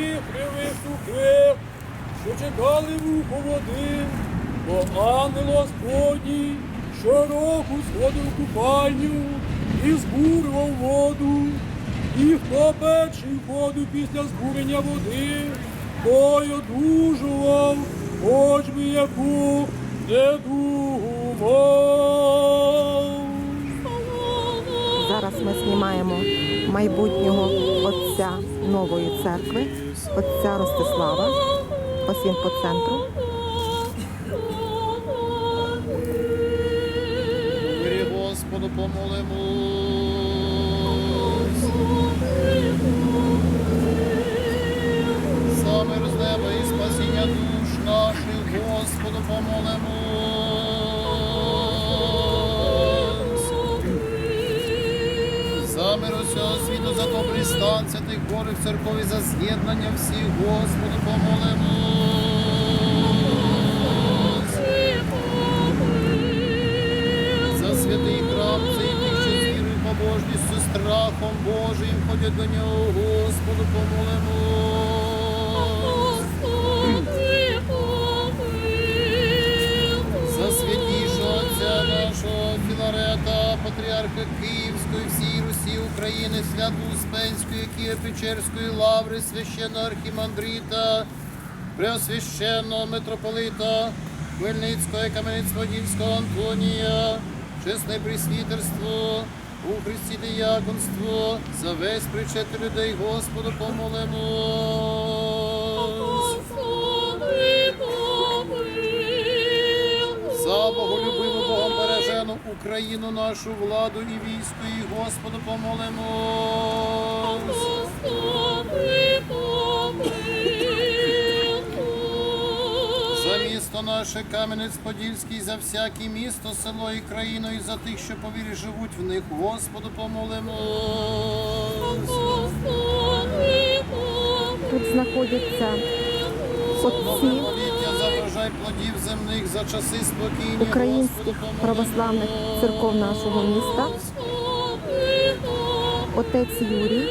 кривих сухих, що чекали вухо води, бо ангел Господній щороку сходив купальню і збурював воду. І хто перший входив після збурення води, той одужував, хоч би яку недугу мав. Зараз ми знімаємо майбутнього отця нової церкви, отця Ростислава. Ось він по центру. Господу помолимось. За всього світу, за добрий стан святих Божих церков за з'єднання всіх, Господу помолимо. Тих, побожністю, страхом Божим ходять до нього, Господу помолимось. України, святу Успенської, Києво-Печерської лаври, священного архімандрита, Преосвященного митрополита Хмельницького і Кам'янець-Подільського Антонія, чесне присвітерство, у Христі дияконство, за весь причет людей Господу помолимось. Україну, нашу владу і військо, і Господу помолимось. За місто наше Кам'янець-Подільський, за всяке місто, село і країну, і за тих, що по вірі живуть в них, Господу помолимось. Тут знаходяться отці Врожай плодів земних, за часи спокійні, українських православних церков нашого міста. Отець Юрій,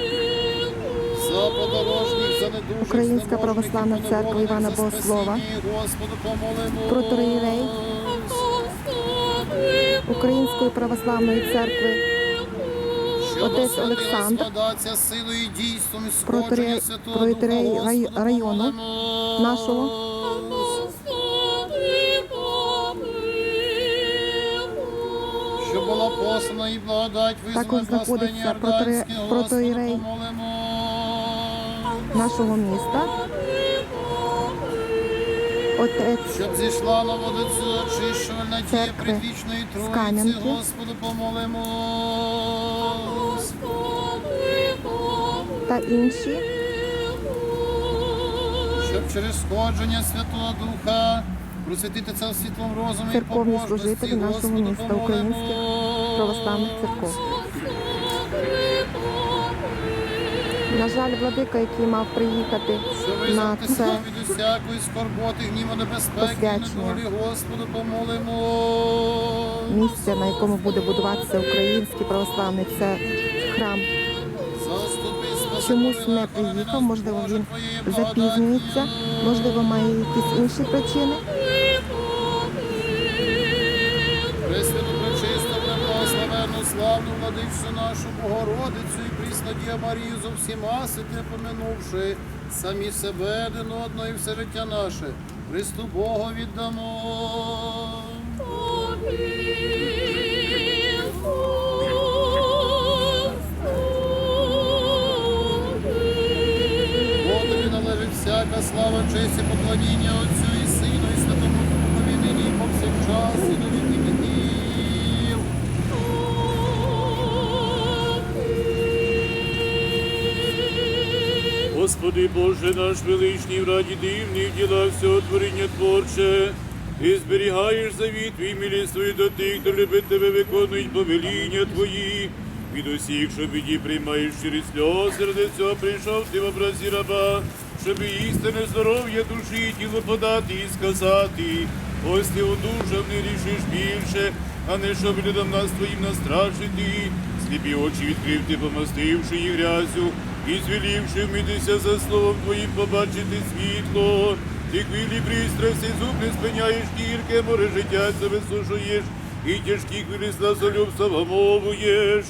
Українська православна церква Івана Богослова. Господу Української православної церкви, Отець Олександр. складаться силою і послана і благодать Також знаходиться протоієрей помолимось. нашого міста. Отець Щоб зійшла на водицю очищувальна дія предвічної Троїці, Господу помолимось. та інші Щоб через сходження Святого Духа просвітити це світлом розуму і побожності, Господу помолимось. Православних церков. На жаль, владика, який мав приїхати на це славу скорботи, гніву, небезпеки, недолі, Господу помолимо. місце, на якому буде будуватися український православний це храм, чомусь не приїхав, можливо, він запізнюється, можливо, має якісь інші причини. Славну владичцю нашу Богородицю і Пріснодія Марію зо всіма святе поминувши, самі себе один одного і все життя наше, Христу Богу віддамо. Бо тобі належить всяка слава, честь і поклоніння Отцю Господи Боже наш величний в раді дивних ділах всього творіння творче, Ти зберігаєш завіт твій милістою до тих, хто любить тебе, виконують повеління Твої. Від усіх, що біді приймаєш через сльози, ради цього прийшов ти в образі раба, щоб істинне здоров'я душі тіло подати і сказати. Ось ти одужав, не рішиш більше, а не щоб людям нас твоїм настрашити. сліпі очі відкрив ти, помастивши їх грязю, і звелівши вмитися за словом Твоїм побачити світло. Ти хвилі пристрасти, зуб не спиняєш, гірке море життя це висушуєш, і тяжкі хвилі сласолюбства вгамовуєш.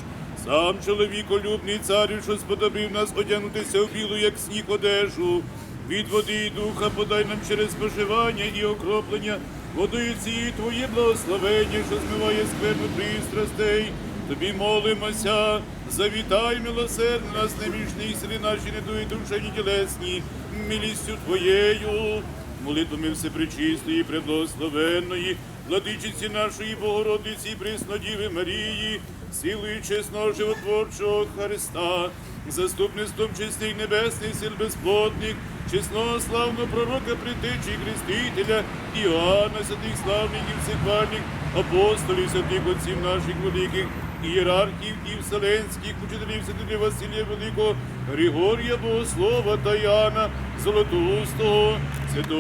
Сам чоловіколюбний царю, що сподобив нас одягнутися в білу, як сніг одежу. Від води і духа подай нам через споживання і окроплення, водою цією Твоє благословення, що змиває скверну пристрастей. Тобі молимося, завітай милосердно нас немічні сили наші недуї душевні тілесні, милістю Твоєю, молитвами всепречистої, преблагословенної, владичиці нашої Богородиці, і Преснодіви Марії, силою чесного животворчого Христа, заступництвом чесних небесних сил безплотних, чесного славного пророка притечі Хрестителя, Іоанна, святих славних і всехвальних, апостолів, святих отців наших великих, ієрархів і вселенських, учителів святителів Василія Великого, Григорія Богослова та Яна Золотоустого, святого